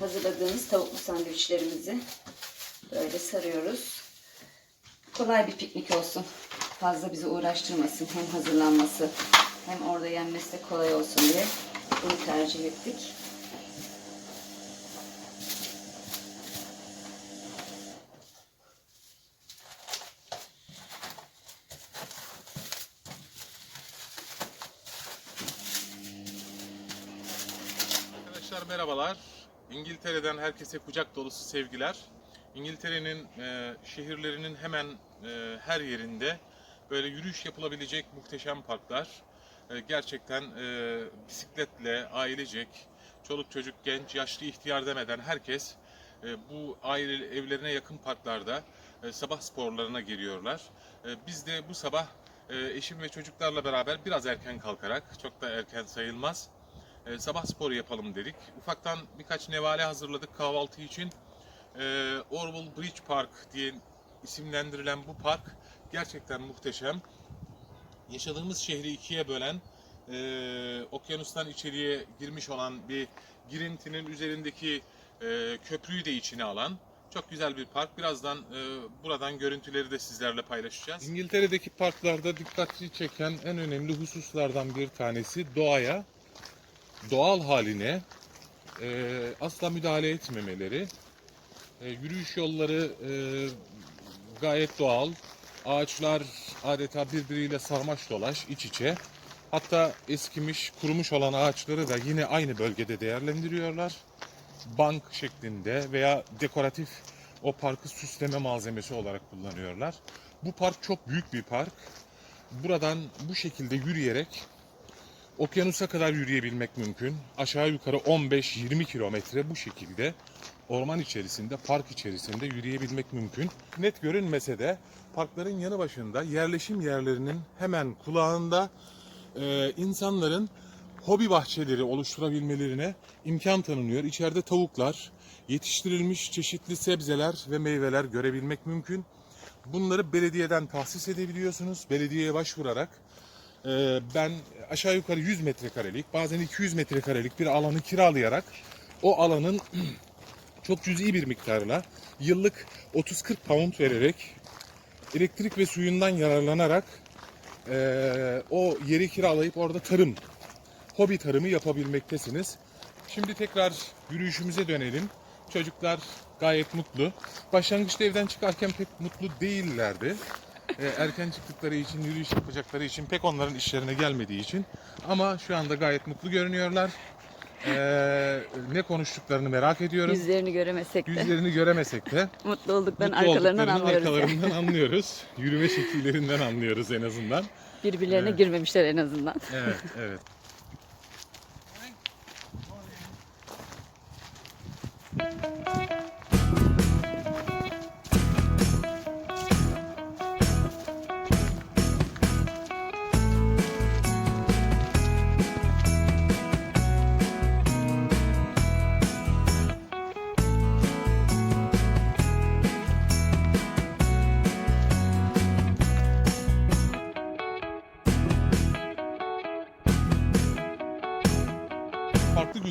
hazırladığımız tavuklu sandviçlerimizi böyle sarıyoruz. Kolay bir piknik olsun. Fazla bizi uğraştırmasın. Hem hazırlanması hem orada yenmesi de kolay olsun diye bunu tercih ettik. Arkadaşlar merhabalar. İngiltere'den herkese kucak dolusu sevgiler. İngiltere'nin e, şehirlerinin hemen e, her yerinde böyle yürüyüş yapılabilecek muhteşem parklar. E, gerçekten e, bisikletle, ailecek, çoluk çocuk, genç, yaşlı, ihtiyar demeden herkes e, bu aile evlerine yakın parklarda e, sabah sporlarına geliyorlar. E, biz de bu sabah e, eşim ve çocuklarla beraber biraz erken kalkarak, çok da erken sayılmaz, e, sabah sporu yapalım dedik. Ufaktan birkaç nevale hazırladık kahvaltı için. E, Orwell Bridge Park diye isimlendirilen bu park gerçekten muhteşem. Yaşadığımız şehri ikiye bölen, e, okyanustan içeriye girmiş olan bir girintinin üzerindeki e, köprüyü de içine alan çok güzel bir park. Birazdan e, buradan görüntüleri de sizlerle paylaşacağız. İngiltere'deki parklarda dikkatli çeken en önemli hususlardan bir tanesi doğaya doğal haline e, asla müdahale etmemeleri. E, yürüyüş yolları e, gayet doğal. Ağaçlar adeta birbiriyle sarmaş dolaş iç içe. Hatta eskimiş, kurumuş olan ağaçları da yine aynı bölgede değerlendiriyorlar. Bank şeklinde veya dekoratif o parkı süsleme malzemesi olarak kullanıyorlar. Bu park çok büyük bir park. Buradan bu şekilde yürüyerek Okyanusa kadar yürüyebilmek mümkün. Aşağı yukarı 15-20 kilometre bu şekilde orman içerisinde, park içerisinde yürüyebilmek mümkün. Net görünmese de parkların yanı başında yerleşim yerlerinin hemen kulağında e, insanların hobi bahçeleri oluşturabilmelerine imkan tanınıyor. İçeride tavuklar, yetiştirilmiş çeşitli sebzeler ve meyveler görebilmek mümkün. Bunları belediyeden tahsis edebiliyorsunuz. Belediyeye başvurarak ben aşağı yukarı 100 metrekarelik bazen 200 metrekarelik bir alanı kiralayarak o alanın çok cüzi bir miktarla yıllık 30-40 pound vererek elektrik ve suyundan yararlanarak eee, o yeri kiralayıp orada tarım, hobi tarımı yapabilmektesiniz. Şimdi tekrar yürüyüşümüze dönelim. Çocuklar gayet mutlu. Başlangıçta evden çıkarken pek mutlu değillerdi. E, erken çıktıkları için, yürüyüş yapacakları için pek onların işlerine gelmediği için. Ama şu anda gayet mutlu görünüyorlar. E, ne konuştuklarını merak ediyorum. Yüzlerini göremesek de Yüzlerini göremesek de mutlu olduklarını mutlu arkalarından anlıyoruz. yani. arkalarından anlıyoruz. Yürüme şekillerinden anlıyoruz en azından. Birbirlerine Evet. girmemişler en azından. Evet, evet.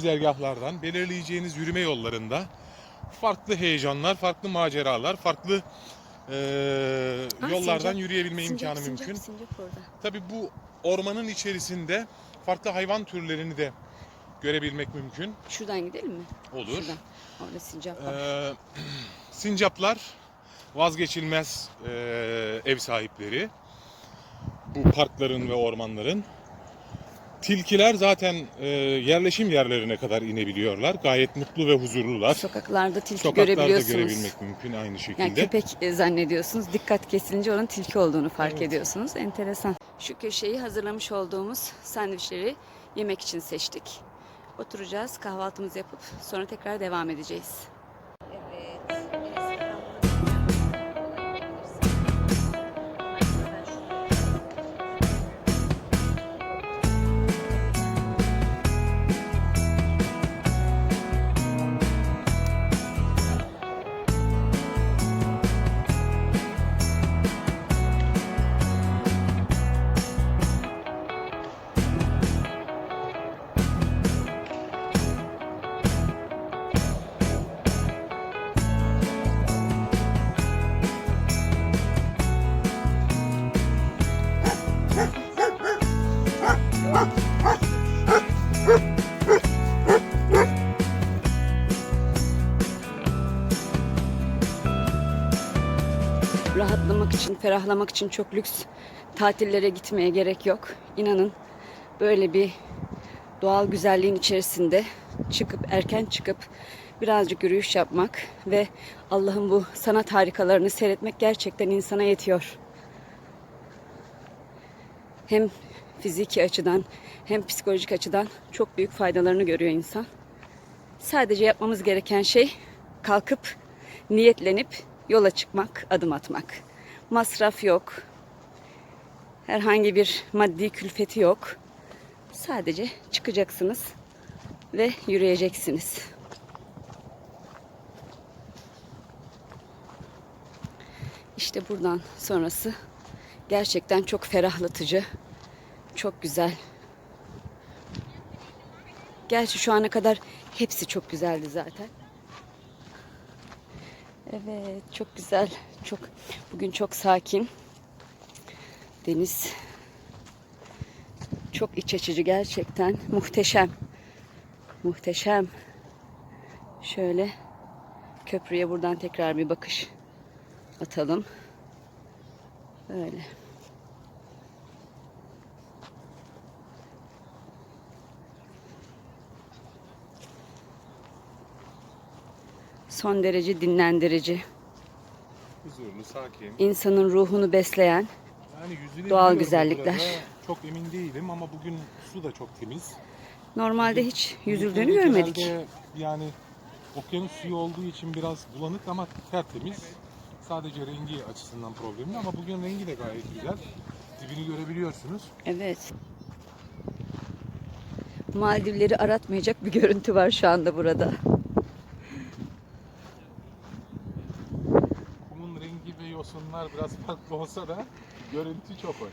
Güzergahlardan belirleyeceğiniz yürüme yollarında farklı heyecanlar, farklı maceralar, farklı eee, Ah, yollardan sincap. yürüyebilme Sincap, imkanı sincap, mümkün. sincap. Tabii bu ormanın içerisinde farklı hayvan türlerini de görebilmek mümkün. Şuradan gidelim mi? Olur. Şuradan. Orada sincap var. Eee, sincaplar vazgeçilmez eee, ev sahipleri. Bu parkların ve ormanların. Tilkiler zaten eee, yerleşim yerlerine kadar inebiliyorlar. Gayet mutlu ve huzurlular. Sokaklarda tilki Sokaklarda görebiliyorsunuz. görebilmek mümkün aynı şekilde. Yani köpek e, zannediyorsunuz. Dikkat kesilince onun tilki olduğunu fark Evet. ediyorsunuz. Enteresan. Şu köşeyi hazırlamış olduğumuz sandviçleri yemek için seçtik. Oturacağız, kahvaltımızı yapıp sonra tekrar devam edeceğiz. rahatlamak ferahlamak için çok lüks tatillere gitmeye gerek yok. İnanın böyle bir doğal güzelliğin içerisinde çıkıp erken çıkıp birazcık yürüyüş yapmak ve Allah'ın bu sanat harikalarını seyretmek gerçekten insana yetiyor. Hem fiziki açıdan hem psikolojik açıdan çok büyük faydalarını görüyor insan. Sadece yapmamız gereken şey kalkıp niyetlenip yola çıkmak, adım atmak. Masraf yok. Herhangi bir maddi külfeti yok. Sadece çıkacaksınız ve yürüyeceksiniz. İşte buradan sonrası gerçekten çok ferahlatıcı, çok güzel. Gerçi şu ana kadar hepsi çok güzeldi zaten. Evet, çok güzel. Çok bugün çok sakin. Deniz çok iç açıcı gerçekten. Muhteşem. Muhteşem. Şöyle köprüye buradan tekrar bir bakış atalım. Böyle. Son derece dinlendirici. Huzurlu, sakin. insanın ruhunu besleyen Yani Doğal güzellikler. burada? Çok emin değilim ama bugün su da çok temiz. normalde hiç yüzüldüğünü görmedik. Yani okyanus suyu olduğu için biraz bulanık ama tertemiz. Sadece rengi açısından problemli ama bugün rengi de gayet güzel. Dibini görebiliyorsunuz. Evet. Maldivleri aratmayacak bir görüntü var şu anda burada. Kumun rengi ve yosunlar biraz farklı olsa da görüntü çok hoş.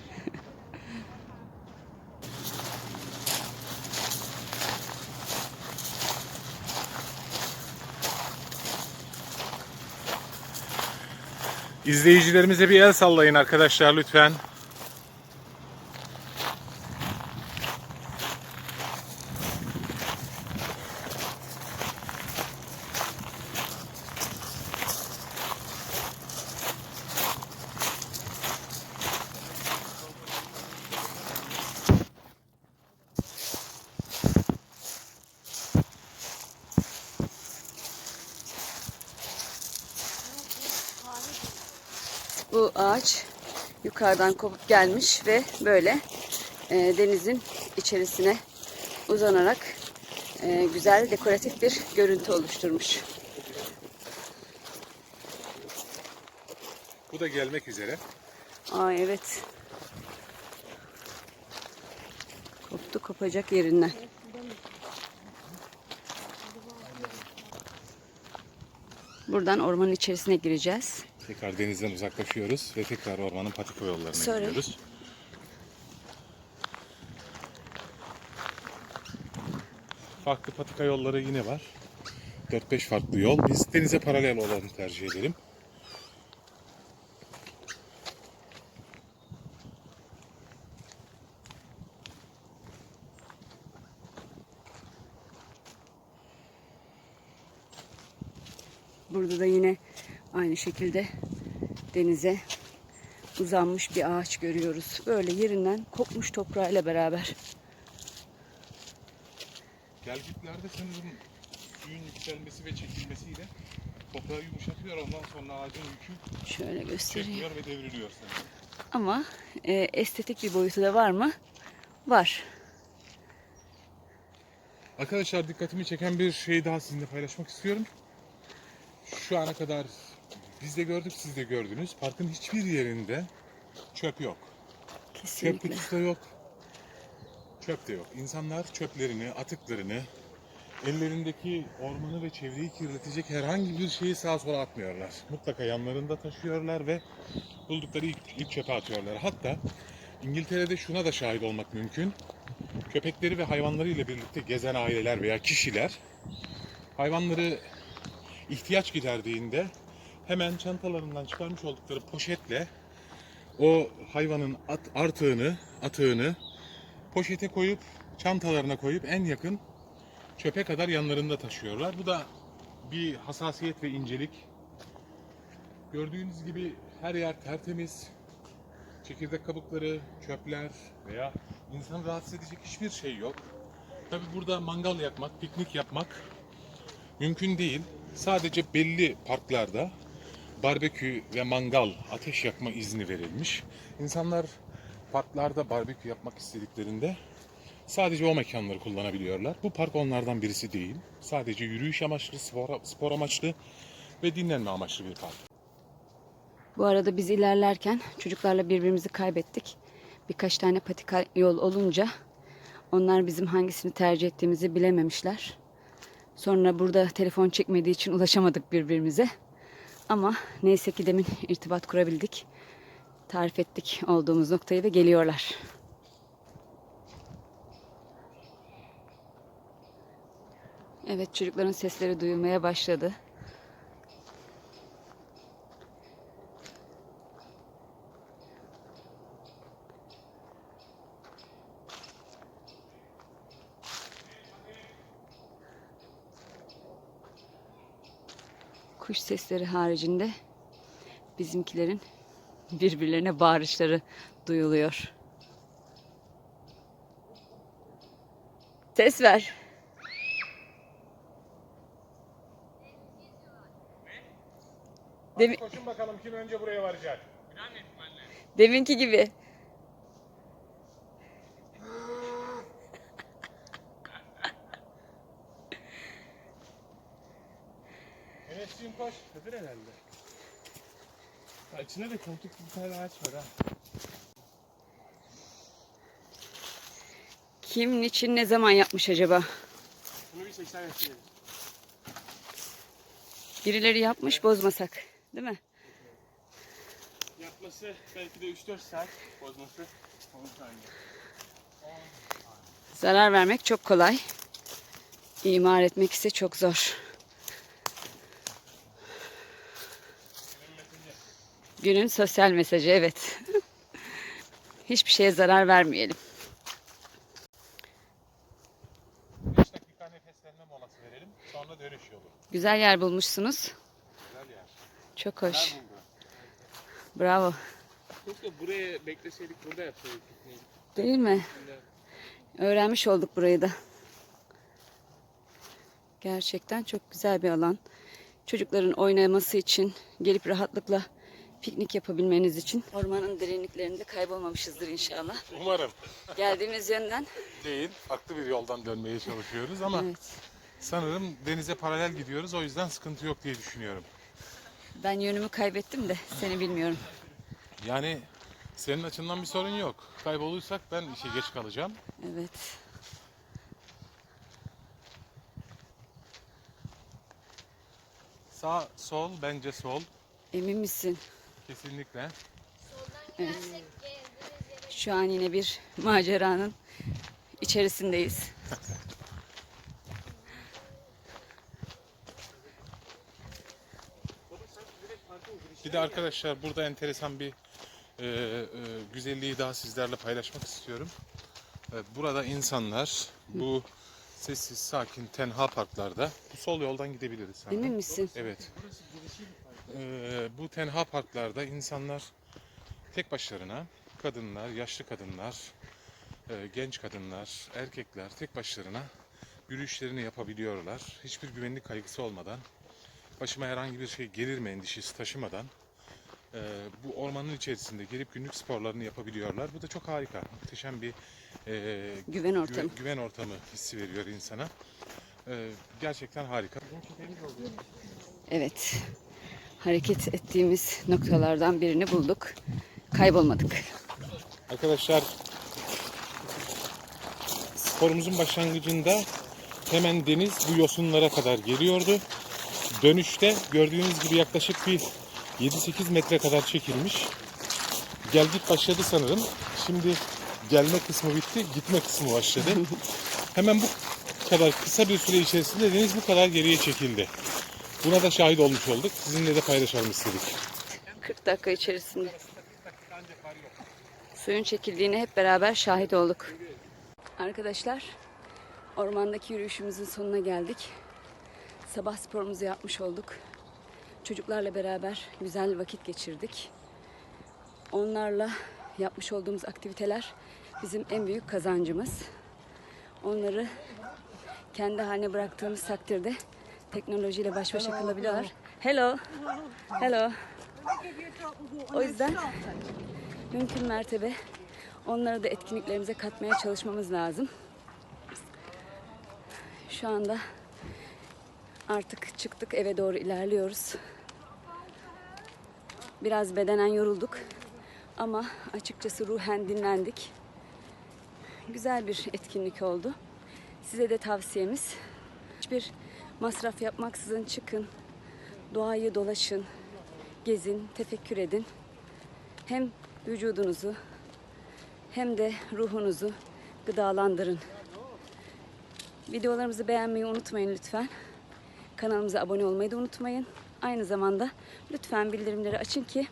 İzleyicilerimize bir el sallayın arkadaşlar lütfen. Bu ağaç yukarıdan kopup gelmiş ve böyle e, denizin içerisine uzanarak e, güzel dekoratif bir görüntü oluşturmuş. Bu da gelmek üzere. Aa evet. Koptu kopacak yerinden. Buradan ormanın içerisine gireceğiz. Tekrar denizden uzaklaşıyoruz ve tekrar ormanın patika yollarına Sorry. gidiyoruz. Farklı patika yolları yine var. 4-5 farklı yol. Biz denize paralel olanı tercih edelim. Burada da yine aynı şekilde denize uzanmış bir ağaç görüyoruz. Böyle yerinden kopmuş toprağıyla beraber. Gelgitlerde sanırım suyun yükselmesi ve çekilmesiyle toprağı yumuşatıyor. Ondan sonra ağacın yükü Şöyle göstereyim. çekmiyor ve devriliyor sanırım. Ama e, estetik bir boyutu da var mı? Var. Arkadaşlar dikkatimi çeken bir şey daha sizinle paylaşmak istiyorum. Şu ana kadar biz de gördük, siz de gördünüz. Parkın hiçbir yerinde çöp yok. Çöp Kesinlikle. kutusu da yok. Çöp de yok. İnsanlar çöplerini, atıklarını, ellerindeki ormanı ve çevreyi kirletecek herhangi bir şeyi sağa sola atmıyorlar. Mutlaka yanlarında taşıyorlar ve buldukları ilk, ilk çöpe atıyorlar. Hatta İngiltere'de şuna da şahit olmak mümkün. Köpekleri ve hayvanları ile birlikte gezen aileler veya kişiler hayvanları ihtiyaç giderdiğinde hemen çantalarından çıkarmış oldukları poşetle o hayvanın at, artığını, atığını poşete koyup çantalarına koyup en yakın çöpe kadar yanlarında taşıyorlar. Bu da bir hassasiyet ve incelik. Gördüğünüz gibi Her yer tertemiz. Çekirdek kabukları, çöpler veya insanı rahatsız edecek hiçbir şey yok. Tabi burada mangal yakmak, piknik yapmak mümkün değil. Sadece belli parklarda barbekü ve mangal, ateş yakma izni verilmiş. İnsanlar parklarda barbekü yapmak istediklerinde sadece o mekanları kullanabiliyorlar. Bu park onlardan birisi değil. Sadece yürüyüş amaçlı, spor, spor amaçlı ve dinlenme amaçlı bir park. Bu arada biz ilerlerken çocuklarla birbirimizi kaybettik. Birkaç tane patika yol olunca onlar bizim hangisini tercih ettiğimizi bilememişler. Sonra burada telefon çekmediği için ulaşamadık birbirimize. Ama neyse ki demin irtibat kurabildik. Tarif ettik olduğumuz noktayı ve geliyorlar. Evet çocukların sesleri duyulmaya başladı. Kuş sesleri haricinde bizimkilerin birbirlerine bağırışları duyuluyor. Ses ver. Demi- Koşun bakalım kim önce buraya varacak. deminki gibi. Koş. Nedir herhalde? Ha, içinde de koltuk bir tane ağaç var ha. Kim, niçin, ne zaman yapmış acaba? Bunu bir 80 yapayım. Birileri yapmış bozmasak. Değil mi? Yapması belki de 3-4 saat bozması 10 saniye. Zarar vermek çok kolay. İmar etmek ise çok zor. Günün sosyal mesajı evet. Hiçbir şeye zarar vermeyelim. 5 dakika nefeslenme molası verelim. Sonra dönüş yolu. Güzel yer bulmuşsunuz. Güzel yer. Çok hoş. Bravo. Keşke buraya bekleseydik burada yapsaydık pikniği. Değil mi? Öğrenmiş olduk burayı da. Gerçekten çok güzel bir alan. Çocukların oynaması için, gelip rahatlıkla piknik yapabilmeniz için ormanın derinliklerinde kaybolmamışızdır inşallah. Umarım. Geldiğimiz yönden Değil. Farklı bir yoldan dönmeye çalışıyoruz ama evet, sanırım denize paralel gidiyoruz. O yüzden sıkıntı yok diye düşünüyorum. ben yönümü kaybettim de seni bilmiyorum. Yani senin açından bir sorun yok. Kaybolursak ben işe geç kalacağım. Evet. Sağ, sol, bence sol. Emin misin? Kesinlikle. Evet. Şu an yine bir maceranın içerisindeyiz. Bir de arkadaşlar burada enteresan bir e, e, güzelliği daha sizlerle paylaşmak istiyorum. E, burada insanlar bu sessiz, sakin, tenha parklarda bu sol yoldan gidebiliriz. Emin misin? Evet. E, bu tenha parklarda insanlar tek başlarına, kadınlar, yaşlı kadınlar, e, genç kadınlar, erkekler tek başlarına yürüyüşlerini yapabiliyorlar. Hiçbir güvenlik kaygısı olmadan başıma herhangi bir şey gelir mi endişesi taşımadan e, bu ormanın içerisinde gelip günlük sporlarını yapabiliyorlar. Bu da çok harika, muhteşem bir e, Güven ortamı. güven, güven ortamı hissi veriyor insana. E, gerçekten harika. Evet. Hareket ettiğimiz noktalardan birini bulduk. Kaybolmadık. Arkadaşlar sporumuzun başlangıcında hemen deniz bu yosunlara kadar geliyordu. Dönüşte gördüğünüz gibi yaklaşık bir 7-8 metre kadar çekilmiş. Geldik başladı sanırım. Şimdi gelme kısmı bitti, gitme kısmı başladı. Hemen bu kadar kısa bir süre içerisinde deniz bu kadar geriye çekildi. Buna da şahit olmuş olduk. Sizinle de paylaşalım istedik. 40 dakika içerisinde. Suyun çekildiğine hep beraber şahit olduk. Arkadaşlar, ormandaki yürüyüşümüzün sonuna geldik. Sabah sporumuzu yapmış olduk. Çocuklarla beraber güzel vakit geçirdik. Onlarla yapmış olduğumuz aktiviteler bizim en büyük kazancımız. Onları kendi haline bıraktığımız takdirde teknolojiyle baş başa kalabiliyorlar. Hello. Hello. O yüzden mümkün mertebe onları da etkinliklerimize katmaya çalışmamız lazım. Şu anda artık çıktık eve doğru ilerliyoruz. Biraz bedenen yorulduk ama açıkçası ruhen dinlendik. Güzel bir etkinlik oldu. Size de tavsiyemiz hiçbir masraf yapmaksızın çıkın, doğayı dolaşın, gezin, tefekkür edin. Hem vücudunuzu hem de ruhunuzu gıdalandırın. Videolarımızı beğenmeyi unutmayın lütfen. Kanalımıza abone olmayı da unutmayın. Aynı zamanda lütfen bildirimleri açın ki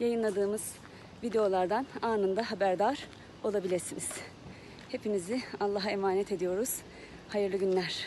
yayınladığımız videolardan anında haberdar olabilirsiniz. Hepinizi Allah'a emanet ediyoruz. Hayırlı günler.